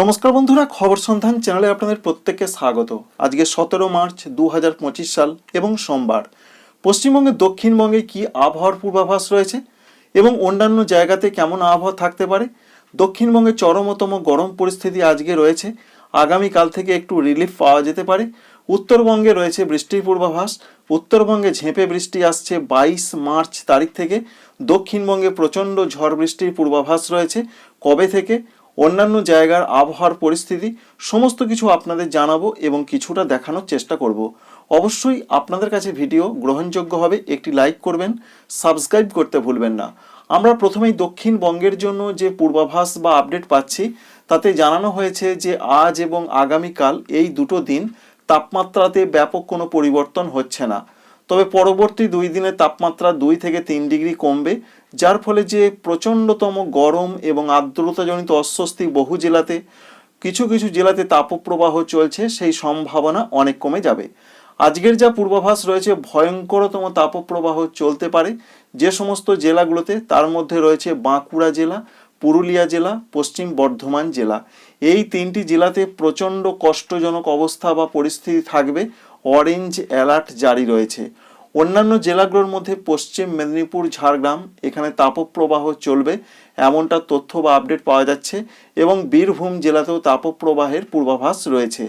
নমস্কার বন্ধুরা, খবর সন্ধান চ্যানেলে আপনাদের প্রত্যেককে স্বাগত। আজকে সতেরো মার্চ দু হাজার পঁচিশ সাল এবং সোমবার। পশ্চিমবঙ্গের দক্ষিণবঙ্গে কি আবহাওয়ার পূর্বাভাস রয়েছে এবং অন্যান্য জায়গাতে কেমন আবহাওয়া থাকতে পারে? দক্ষিণবঙ্গে চরমতম গরম পরিস্থিতি আজকে রয়েছে। আগামীকাল থেকে একটু রিলিফ পাওয়া যেতে পারে। উত্তরবঙ্গে রয়েছে বৃষ্টির পূর্বাভাস। উত্তরবঙ্গে ঝেঁপে বৃষ্টি আসছে বাইশ মার্চ তারিখ থেকে। দক্ষিণবঙ্গে প্রচণ্ড ঝড় বৃষ্টির পূর্বাভাস রয়েছে। কবে থেকে? অন্যান্য জায়গার আবহাওয়ার পরিস্থিতি, সমস্ত কিছু আপনাদের জানাব এবং কিছুটা দেখানোর চেষ্টা করব। অবশ্যই আপনাদের কাছে ভিডিও গ্রহণযোগ্য হবে, একটি লাইক করবেন, সাবস্ক্রাইব করতে ভুলবেন না। আমরা প্রথমেই দক্ষিণবঙ্গের জন্য যে পূর্বাভাস বা আপডেট পাচ্ছি, তাতে জানানো হয়েছে যে আজ এবং আগামীকাল এই দুটো দিন তাপমাত্রাতে ব্যাপক কোনো পরিবর্তন হচ্ছে না। তবে পরবর্তী দুই দিনে তাপমাত্রা দুই থেকে তিন ডিগ্রি কমবে যার ফলে যে প্রচণ্ডতম গরম এবং আর্দ্রতাজনিত অস্বস্তি বহু জেলাতে, কিছু কিছু জেলাতে তাপপ্রবাহ চলছে, সেই সম্ভাবনা অনেক কমে যাবে। আজকের যা পূর্বাভাস রয়েছে, ভয়ঙ্করতম তাপপ্রবাহ চলতে পারে যে সমস্ত জেলাগুলোতে। তার মধ্যে রয়েছে বাঁকুড়া জেলা, পুরুলিয়া জেলা, পশ্চিম বর্ধমান জেলা। এই তিনটি জেলাতে প্রচণ্ড কষ্টজনক অবস্থা বা পরিস্থিতি থাকবে। অরেঞ্জ অ্যালার্ট জারি রয়েছে। অন্যান্য জেলাগুলোর মধ্যে পশ্চিম মেদিনীপুর, ঝাড়গ্রাম, এখানে তাপপ্রবাহ চলবে। এমনটা তথ্য বা আপডেট পাওয়া যাচ্ছে এবং বীরভূম জেলাতেও তাপপ্রবাহের পূর্বাভাস রয়েছে।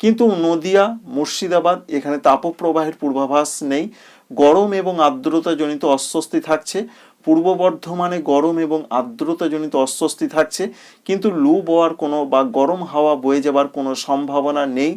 কিন্তু নদিয়া, মুর্শিদাবাদ, এখানে তাপপ্রবাহের পূর্বাভাস নেই। গরম এবং আর্দ্রতাজনিত অস্বস্তি থাকছে। পূর্ব বর্ধমানে গরম এবং আর্দ্রতাজনিত অস্বস্তি থাকছে। কিন্তু লু বওয়ার কোনো বা গরম হাওয়া বয়ে যাবার কোনো সম্ভাবনা নেই।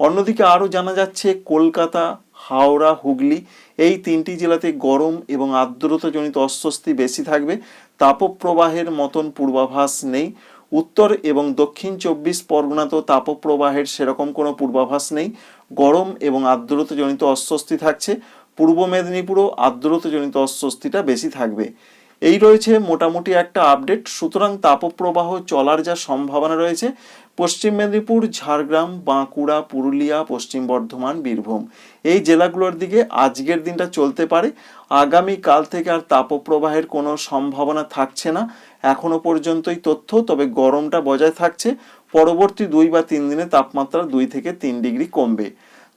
অন্যদিকে আরও জানা যাচ্ছে, কলকাতা হাওড়া, হুগলি এই তিনটি জেলাতে গরম এবং আর্দ্রতাজনিত অস্বস্তি বেশি থাকবে। তাপপ্রবাহের মতন পূর্বাভাস নেই। উত্তর এবং দক্ষিণ চব্বিশ পরগনাতেও তাপপ্রবাহের সেরকম কোনো পূর্বাভাস নেই। গরম এবং আর্দ্রতাজনিত অস্বস্তি থাকছে। পূর্ব মেদিনীপুরও আর্দ্রতাজনিত অস্বস্তিটা বেশি থাকবে। এই রয়েছে মোটামুটি একটা আপডেট সুতরাং তাপপ্রবাহ চলার যা সম্ভাবনা রয়েছে, পশ্চিম মেদিনীপুর, ঝাড়গ্রাম, বাঁকুড়া, পুরুলিয়া, পশ্চিম বর্ধমান, বীরভূম। এই জেলাগুলোর দিকে আজকের দিনটা চলতে পারে। আগামী কাল থেকে আর তাপপ্রবাহের কোনো সম্ভাবনা থাকছে না। এখনও পর্যন্তই তথ্য, তবে গরমটা বজায় থাকছে। পরবর্তী দুই বা তিন দিনে তাপমাত্রা দুই থেকে তিন ডিগ্রি কমবে।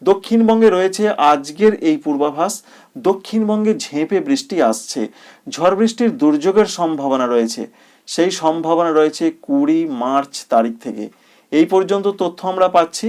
দক্ষিণবঙ্গে রয়েছে আজকের এই পূর্বাভাস। দক্ষিণবঙ্গে ঝেঁপে বৃষ্টি আসছে। ঝড় বৃষ্টির দুর্যোগের সম্ভাবনা রয়েছে। সেই সম্ভাবনা রয়েছে কুড়ি মার্চ তারিখ থেকে। এই পর্যন্ত তথ্য আমরা পাচ্ছি।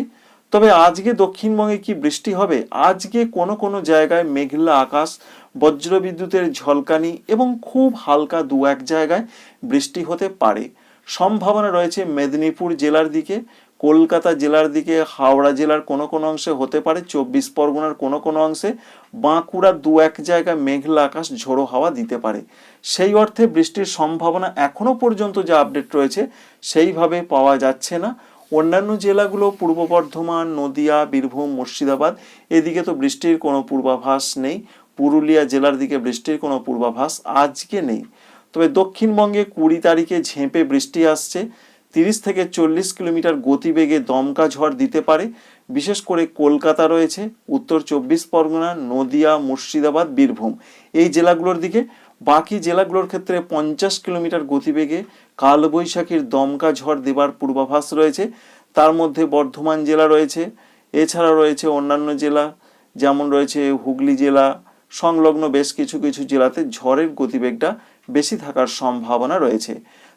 তবে আজকে দক্ষিণবঙ্গে কি বৃষ্টি হবে? আজকে কোনো কোনো জায়গায় মেঘলা আকাশ, বজ্রবিদ্যুতের ঝলকানি এবং খুব হালকা দু এক জায়গায় বৃষ্টি হতে পারে। সম্ভাবনা রয়েছে মেদিনীপুর জেলার দিকে। কলকাতা জেলার দিকে, হাওড়া জেলার কোনো কোনো অংশে হতে পারে, চব্বিশ পরগনার কোনো কোনো অংশে বাঁকুড়ার দু এক জায়গায় মেঘলা আকাশ, ঝোড়ো হাওয়া দিতে পারে। সেই অর্থে বৃষ্টির সম্ভাবনা এখনও পর্যন্ত যা আপডেট রয়েছে, সেইভাবে পাওয়া যাচ্ছে না। অন্যান্য জেলাগুলো, পূর্ব বর্ধমান, নদিয়া, বীরভূম, মুর্শিদাবাদ, এদিকে তো বৃষ্টির কোনো পূর্বাভাস নেই। পুরুলিয়া জেলার দিকে বৃষ্টির কোনো পূর্বাভাস আজকে নেই। তবে দক্ষিণবঙ্গে কুড়ি তারিখে ঝেঁপে বৃষ্টি আসছে। তিরিশ থেকে চল্লিশ কিলোমিটার গতিবেগে দমকা ঝড় দিতে পারে। বিশেষ করে কলকাতা রয়েছে, উত্তর চব্বিশ পরগনা, নদিয়া, মুর্শিদাবাদ, বীরভূম। এই জেলাগুলোর দিকে বাকি জেলাগুলোর ক্ষেত্রে পঞ্চাশ কিলোমিটার গতিবেগে কালবৈশাখীর দমকা ঝড় দেবার পূর্বাভাস রয়েছে। তার মধ্যে বর্ধমান জেলা রয়েছে এছাড়া রয়েছে অন্যান্য জেলা, যেমন রয়েছে হুগলি জেলা, সংলগ্ন বেশ কিছু কিছু জেলাতে ঝড়ের গতিবেগটা বেশি থাকার সম্ভাবনা রয়েছে।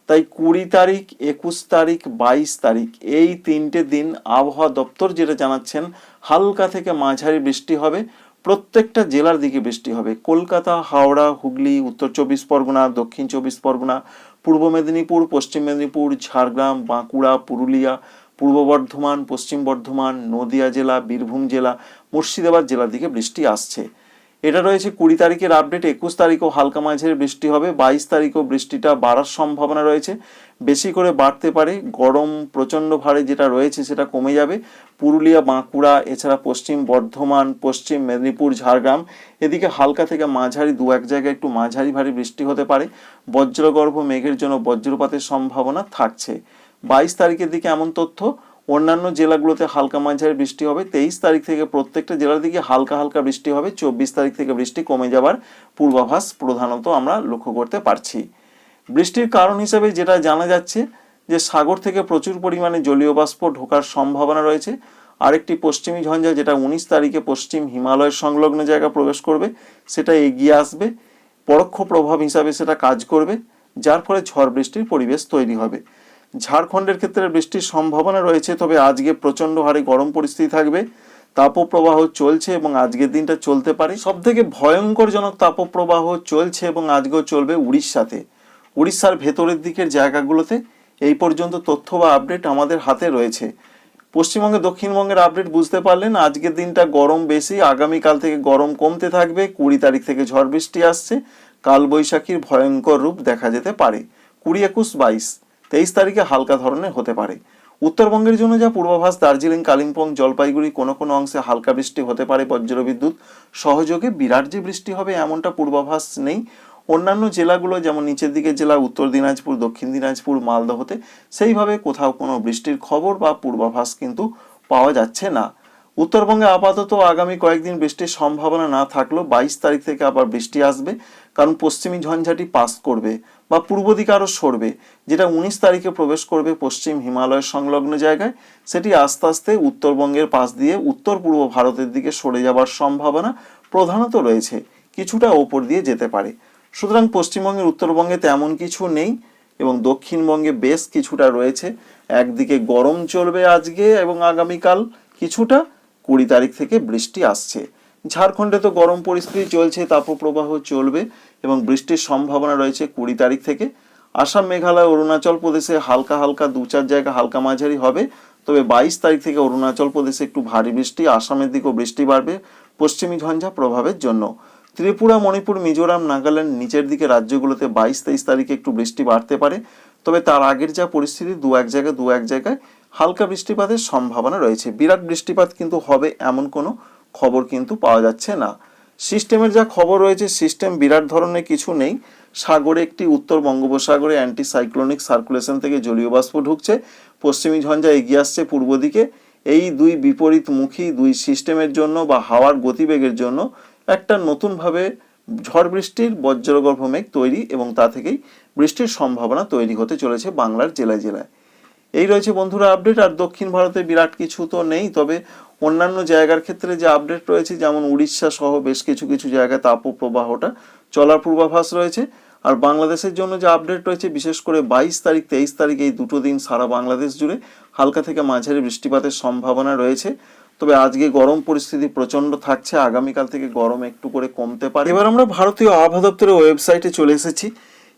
তাই কুড়ি তারিখ, একুশ তারিখ, বাইশ তারিখ, এই তিনটে দিন আবহাওয়া দপ্তর যেটা জানাচ্ছেন, হালকা থেকে মাঝারি বৃষ্টি হবে, প্রত্যেকটা জেলার দিকে বৃষ্টি হবে। কলকাতা, হাওড়া, হুগলি, উত্তর চব্বিশ পরগনা, দক্ষিণ চব্বিশ পরগনা, পূর্ব মেদিনীপুর, পশ্চিম মেদিনীপুর, ঝাড়গ্রাম, বাঁকুড়া, পুরুলিয়া, পূর্ব বর্ধমান, পশ্চিম বর্ধমান, নদিয়া জেলা, বীরভূম জেলা, মুর্শিদাবাদ জেলার দিকে বৃষ্টি আসছে। এটা রয়েছে কুড়ি তারিখের আপডেট একুশ তারিখও হালকা মাঝের বৃষ্টি হবে, বাইশ তারিখও বৃষ্টিটা বাড়ার সম্ভাবনা রয়েছে। বেশি করে বাড়তে পারে গরম, প্রচণ্ড ভারে যেটা রয়েছে সেটা কমে যাবে। পুরুলিয়া, বাঁকুড়া, এছাড়া পশ্চিম বর্ধমান, পশ্চিম মেদিনীপুর, ঝাড়গ্রাম, এদিকে হালকা থেকে মাঝারি, দু এক জায়গায় একটু মাঝারি ভারী বৃষ্টি হতে পারে। বজ্রগর্ভ মেঘের জন্য বজ্রপাতের সম্ভাবনা থাকছে। বাইশ তারিখের দিকে এমন তথ্য অন্যান্য জেলাগুলোতে হালকা মাঝারি বৃষ্টি হবে। তেইশ তারিখ থেকে প্রত্যেকটা জেলার দিকে হালকা হালকা বৃষ্টি হবে। চব্বিশ তারিখ থেকে বৃষ্টি কমে যাবার পূর্বাভাস প্রধানত আমরা লক্ষ্য করতে পারছি। বৃষ্টির কারণ হিসেবে যেটা জানা যাচ্ছে যে সাগর থেকে প্রচুর পরিমাণে জলীয় বাষ্প ঢোকার সম্ভাবনা রয়েছে। আরেকটি পশ্চিমী ঝঞ্ঝা যেটা উনিশ তারিখে পশ্চিম হিমালয়ের সংলগ্ন জায়গা প্রবেশ করবে, সেটা এগিয়ে আসবে। পরোক্ষ প্রভাব হিসাবে সেটা কাজ করবে, যার ফলে ঝড় বৃষ্টির পরিবেশ তৈরি হবে। ঝাড়খণ্ডের ক্ষেত্রে বৃষ্টির সম্ভাবনা রয়েছে, তবে আজকে প্রচণ্ড হারে গরম পরিস্থিতি থাকবে। তাপপ্রবাহ চলছে এবং আজকের দিনটা চলতে পারে। সব থেকে ভয়ঙ্করজনক তাপপ্রবাহ চলছে এবং আজকেও চলবে উড়িষ্যাতে। উড়িষ্যার ভেতরের দিকের জায়গাগুলোতে এই পর্যন্ত তথ্য বা আপডেট আমাদের হাতে রয়েছে। পশ্চিমবঙ্গে দক্ষিণবঙ্গের আপডেট বুঝতে পারলেন, আজকের দিনটা গরম বেশি, আগামীকাল থেকে গরম কমতে থাকবে, কুড়ি তারিখ থেকে ঝড় বৃষ্টি আসছে, কালবৈশাখীর ভয়ঙ্কর রূপ দেখা যেতে পারে। কুড়ি একুশ বাইশ। তেইশ তারিখে হালকা ধরনের হতে পারে। উত্তরবঙ্গের জন্য যা পূর্বাভাস, দার্জিলিং, কালিম্পং, জলপাইগুড়ি কোনো কোনো অংশে হালকা বৃষ্টি হতে পারে বজ্রবিদ্যুৎ। সহযোগে বিরাট যে বৃষ্টি হবে এমনটা পূর্বাভাস নেই। অন্যান্য জেলাগুলো যেমন নিচের দিকের জেলা, উত্তর দিনাজপুর, দক্ষিণ দিনাজপুর মালদহতে সেইভাবে কোথাও কোনো বৃষ্টির খবর বা পূর্বাভাস কিন্তু পাওয়া যাচ্ছে না। উত্তরবঙ্গে আপাতত আগামী কয়েকদিন বৃষ্টির সম্ভাবনা না থাকলেও বাইশ তারিখ থেকে আবার বৃষ্টি আসবে, কারণ পশ্চিমী ঝঞ্ঝাটি পাস করবে। বা পূর্ব দিকে আরও সরবে, যেটা উনিশ তারিখে প্রবেশ করবে পশ্চিম হিমালয়ের সংলগ্ন জায়গায়, সেটি আস্তে আস্তে উত্তরবঙ্গের পাশ দিয়ে উত্তর পূর্ব ভারতের দিকে সরে যাওয়ার সম্ভাবনা প্রধানত রয়েছে, কিছুটা ওপর দিয়ে যেতে পারে। সুতরাং পশ্চিমবঙ্গের উত্তরবঙ্গে তেমন কিছু নেই এবং দক্ষিণবঙ্গে বেশ কিছুটা রয়েছে। একদিকে গরম চলবে আজকে এবং আগামীকাল কিছুটা, কুড়ি তারিখ থেকে বৃষ্টি আসছে। ঝাড়খণ্ডে তো গরম পরিস্থিতি চলছে, তাপপ্রবাহ চলবে এবং বৃষ্টির সম্ভাবনা রয়েছে কুড়ি তারিখ থেকে। আসাম, মেঘালয়, অরুণাচল প্রদেশে হালকা হালকা দু চার জায়গা হালকা মাঝারি হবে, তবে বাইশ তারিখ থেকে অরুণাচল প্রদেশে একটু ভারী বৃষ্টি, আসামের দিকেও বৃষ্টি বাড়বে পশ্চিমী ঝঞ্ঝা প্রভাবের জন্য। ত্রিপুরা, মণিপুর, মিজোরাম, নাগাল্যান্ড নিচের দিকে রাজ্যগুলোতে বাইশ তেইশ তারিখে একটু বৃষ্টি বাড়তে পারে, তবে তার আগের যা পরিস্থিতি দু এক জায়গায় দু এক জায়গায় হালকা বৃষ্টিপাতের সম্ভাবনা রয়েছে। বিরাট বৃষ্টিপাত কিন্তু হবে এমন কোনো খবর কিন্তু পাওয়া যাচ্ছে না। সিস্টেমের যা খবর রয়েছে, সিস্টেম বিরাট ধরনের কিছু নেই। সাগরে একটি উত্তর বঙ্গোপসাগরে অ্যান্টি সাইক্লোনিক সার্কুলেশন থেকে জলীয় বাষ্প ঢুকছে। পশ্চিমী ঝঞ্ঝা এগিয়ে আসছে পূর্ব দিকে। এই দুই বিপরীতমুখী দুই সিস্টেমের জন্য বা হাওয়ার গতিবেগের জন্য একটা নতুনভাবে ঝড় বৃষ্টির বজ্রগর্ভ মেঘ তৈরি এবং তা থেকেই বৃষ্টির সম্ভাবনা তৈরি হতে চলেছে বাংলার জেলায় জেলায়। এই রয়েছে বন্ধুরা আপডেট আর দক্ষিণ ভারতে বিরাট কিছু তো নেই, তবে অন্যান্য জায়গার ক্ষেত্রে যে আপডেট রয়েছে, যেমন উড়িষ্যা সহ বেশ কিছু কিছু জায়গায় তাপপ্রবাহটা চলার পূর্বাভাস রয়েছে। আর বাংলাদেশের জন্য যে আপডেট রয়েছে, বিশেষ করে বাইশ তারিখ, তেইশ তারিখ এই দুটো দিন সারা বাংলাদেশ জুড়ে হালকা থেকে মাঝারি বৃষ্টিপাতের সম্ভাবনা রয়েছে। তবে আজকে গরম পরিস্থিতি প্রচণ্ড থাকছে, আগামীকাল থেকে গরম একটু করে কমতে পারে। এবার আমরা ভারতীয় আবহাওয়া দপ্তরের ওয়েবসাইটে চলে এসেছি।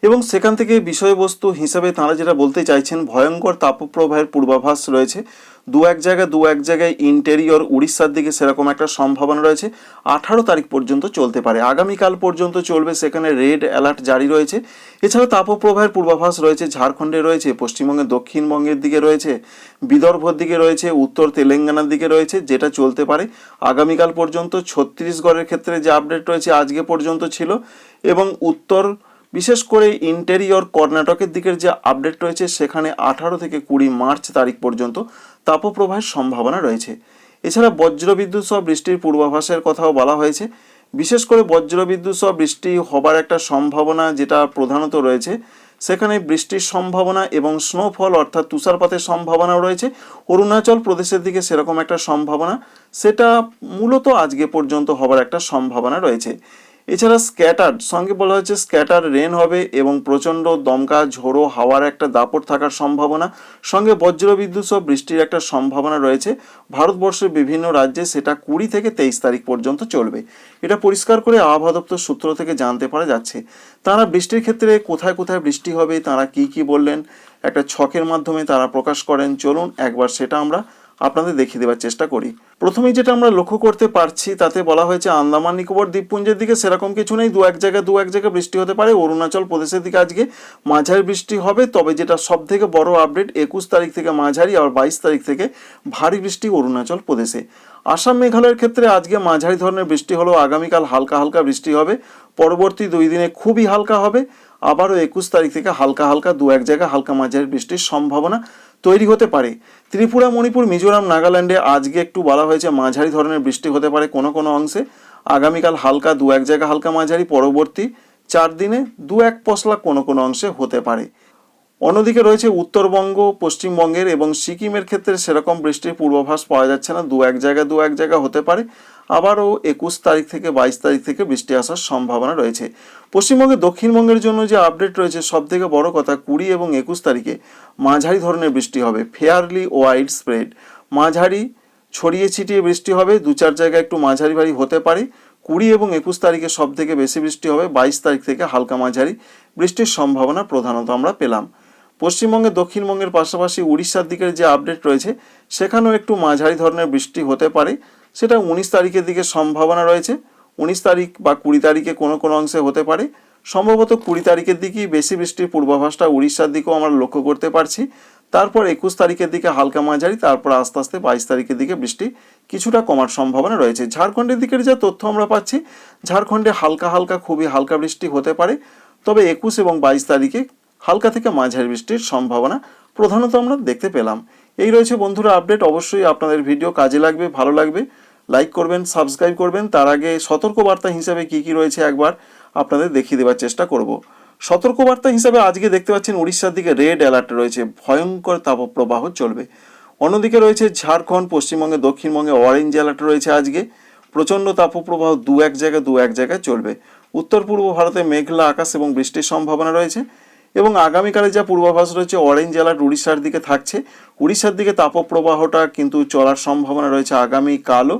এবং সেখান থেকে বিষয়বস্তু হিসাবে তাঁরা যেটা বলতে চাইছেন, ভয়ঙ্কর তাপপ্রবাহের পূর্বাভাস রয়েছে। দু এক জায়গায় দু এক জায়গায় ইন্টেরিয়র উড়িষ্যার দিকে সেরকম একটা সম্ভাবনা রয়েছে। আঠারো তারিখ পর্যন্ত চলতে পারে। আগামীকাল পর্যন্ত চলবে, সেখানে রেড অ্যালার্ট জারি রয়েছে। এছাড়া তাপপ্রবাহের পূর্বাভাস রয়েছে, ঝাড়খণ্ডে রয়েছে, পশ্চিমবঙ্গের দক্ষিণবঙ্গের দিকে রয়েছে, বিদর্ভর দিকে রয়েছে, উত্তর তেলেঙ্গানার দিকে রয়েছে, যেটা চলতে পারে। আগামীকাল পর্যন্ত ছত্তিশগড়ের ক্ষেত্রে যে আপডেট রয়েছে, আজকে পর্যন্ত ছিল। এবং উত্তর বিশেষ করে ইন্টেরিয়র কর্ণাটকের দিকের যে আপডেট রয়েছে, সেখানে আঠারো থেকে কুড়ি মার্চ তারিখ পর্যন্ত তাপপ্রবাহের সম্ভাবনা রয়েছে। এছাড়া বজ্রবিদ্যুৎ সহ বৃষ্টির পূর্বাভাসের কথাও বলা হয়েছে। বিশেষ করে বজ্রবিদ্যুৎ সহ বৃষ্টি হবার একটা সম্ভাবনা যেটা প্রধানত রয়েছে, সেখানে বৃষ্টির সম্ভাবনা এবং স্নোফল অর্থাৎ তুষারপাতের সম্ভাবনাও রয়েছে। অরুণাচল প্রদেশের দিকে সেরকম একটা সম্ভাবনা, সেটা মূলত আজকে পর্যন্ত হবার একটা সম্ভাবনা রয়েছে। এছাড়া স্ক্যাটার সঙ্গে বলা হচ্ছে স্ক্যাটার রেন হবে এবং প্রচণ্ড দমকা, ঝোড়ো, হাওয়ার একটা দাপট থাকার সম্ভাবনা। সঙ্গে বজ্রবিদ্যুৎ সহ বৃষ্টির একটা সম্ভাবনা রয়েছে। ভারতবর্ষের বিভিন্ন রাজ্যে সেটা কুড়ি থেকে তেইশ তারিখ পর্যন্ত চলবে। এটা পরিষ্কার করে আবহাওয়া দপ্তর সূত্র থেকে জানতে পারা যাচ্ছে। তারা বৃষ্টির ক্ষেত্রে কোথায় কোথায় বৃষ্টি হবে, তারা কি কি বললেন, একটা ছকের মাধ্যমে তারা প্রকাশ করেন। চলুন একবার সেটা আমরা আপনাদের দেখিয়ে দেওয়ার চেষ্টা করি। প্রথমেই যেটা আমরা লক্ষ্য করতে পারছি, তাতে বলা হয়েছে আন্দামান, নিকোবর, দ্বীপপুঞ্জের দিকে সেরকম কিছু নেই। দু এক জায়গায় দু এক জায়গায় বৃষ্টি হতে পারে। অরুণাচল প্রদেশের দিকে আজকে মাঝারি বৃষ্টি হবে। তবে যেটা সব থেকে বড় আপডেট একুশ তারিখ থেকে মাঝারি আর বাইশ তারিখ থেকে ভারী বৃষ্টি অরুণাচল প্রদেশে। আসাম মেঘালয়ের ক্ষেত্রে আজকে মাঝারি ধরনের বৃষ্টি হলেও আগামীকাল হালকা হালকা বৃষ্টি হবে। পরবর্তী দুই দিনে খুবই হালকা হবে। আবারও একুশ তারিখ থেকে হালকা হালকা দু এক জায়গায় হালকা মাঝারি বৃষ্টির সম্ভাবনা তৈরি হতে পারে। ত্রিপুরা, মণিপুর, মিজোরাম, নাগাল্যান্ডে আজকে একটু বলা হয়েছে মাঝারি ধরনের বৃষ্টি হতে পারে কোনো কোনো অংশে। আগামীকাল হালকা দু এক জায়গা হালকা মাঝারি, পরবর্তী চার দিনে দু এক পশলা কোনো কোনো অংশে হতে পারে। অন্যদিকে রয়েছে উত্তরবঙ্গ, পশ্চিমবঙ্গের এবং সিকিমের ক্ষেত্রে সেরকম বৃষ্টির পূর্বাভাস পাওয়া যাচ্ছে না। দু এক জায়গা দু এক জায়গা হতে পারে। আবারও একুশ তারিখ থেকে বাইশ তারিখ থেকে বৃষ্টি আসার সম্ভাবনা রয়েছে। পশ্চিমবঙ্গে দক্ষিণবঙ্গের জন্য যে আপডেট রয়েছে সব থেকে বড় কথা কুড়ি এবং একুশ তারিখে মাঝারি ধরনের বৃষ্টি হবে ফেয়ারলি ওয়াইড স্প্রেড মাঝারি ছড়িয়ে ছিটিয়ে বৃষ্টি হবে, দু চার জায়গায় একটু মাঝারি ভারী হতে পারে। কুড়ি এবং একুশ তারিখে সব থেকে বেশি বৃষ্টি হবে, বাইশ তারিখ থেকে হালকা মাঝারি। বৃষ্টির সম্ভাবনা প্রধানত আমরা পেলাম। পশ্চিমবঙ্গে দক্ষিণবঙ্গের পাশাপাশি উড়িষ্যার দিকের যে আপডেট রয়েছে, সেখানেও একটু মাঝারি ধরনের বৃষ্টি হতে পারে। সেটা উনিশ তারিখের দিকে সম্ভাবনা রয়েছে। উনিশ তারিখ বা কুড়ি তারিখে কোনো কোনো অংশে হতে পারে। সম্ভবত কুড়ি তারিখের দিকেই বেশি বৃষ্টির পূর্বাভাসটা উড়িষ্যার দিকেও আমরা লক্ষ্য করতে পারছি। তারপর একুশ তারিখের দিকে হালকা মাঝারি, তারপর আস্তে আস্তে বাইশ তারিখের দিকে বৃষ্টি কিছুটা কমার সম্ভাবনা রয়েছে। ঝাড়খণ্ডের দিকের যা তথ্য আমরা পাচ্ছি, ঝাড়খণ্ডে হালকা হালকা খুবই হালকা বৃষ্টি হতে পারে। তবে একুশ এবং বাইশ তারিখে হালকা থেকে মাঝারি বৃষ্টির সম্ভাবনা প্রধানত আমরা দেখতে পেলাম। এই রয়েছে বন্ধুরা আপডেট। অবশ্যই আপনাদের ভিডিও কাজে লাগবে, ভালো লাগবে। লাইক করবেন সাবস্ক্রাইব করবেন। তার আগে সতর্কবার্তা হিসাবে কি কি রয়েছে একবার আপনাদের দেখিয়ে দেওয়ার চেষ্টা করব। সতর্কবার্তা হিসাবে আজকে দেখতে পাচ্ছেন উড়িষ্যার দিকে রেড অ্যালার্ট রয়েছে। ভয়ঙ্কর তাপপ্রবাহ চলবে। অন্যদিকে রয়েছে ঝাড়খণ্ড, পশ্চিমবঙ্গে, দক্ষিণবঙ্গে অরেঞ্জ অ্যালার্ট রয়েছে আজকে। প্রচণ্ড তাপপ্রবাহ দু এক জায়গায় দু এক জায়গায় চলবে। উত্তর পূর্ব ভারতে মেঘলা আকাশ এবং বৃষ্টির সম্ভাবনা রয়েছে। এবং আগামীকালে যা পূর্বাভাস রয়েছে অরেঞ্জ অ্যালার্ট উড়িষ্যার দিকে থাকছে। উড়িষ্যার দিকে তাপপ্রবাহটা কিন্তু চলার সম্ভাবনা রয়েছে আগামীকালও।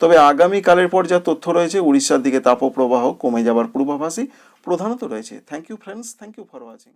তবে আগামীকালের পর যা তথ্য রয়েছে, উড়িষ্যার দিকে তাপপ্রবাহ কমে যাবার পূর্বাভাসই প্রধানত রয়েছে। Thank you friends thank you for watching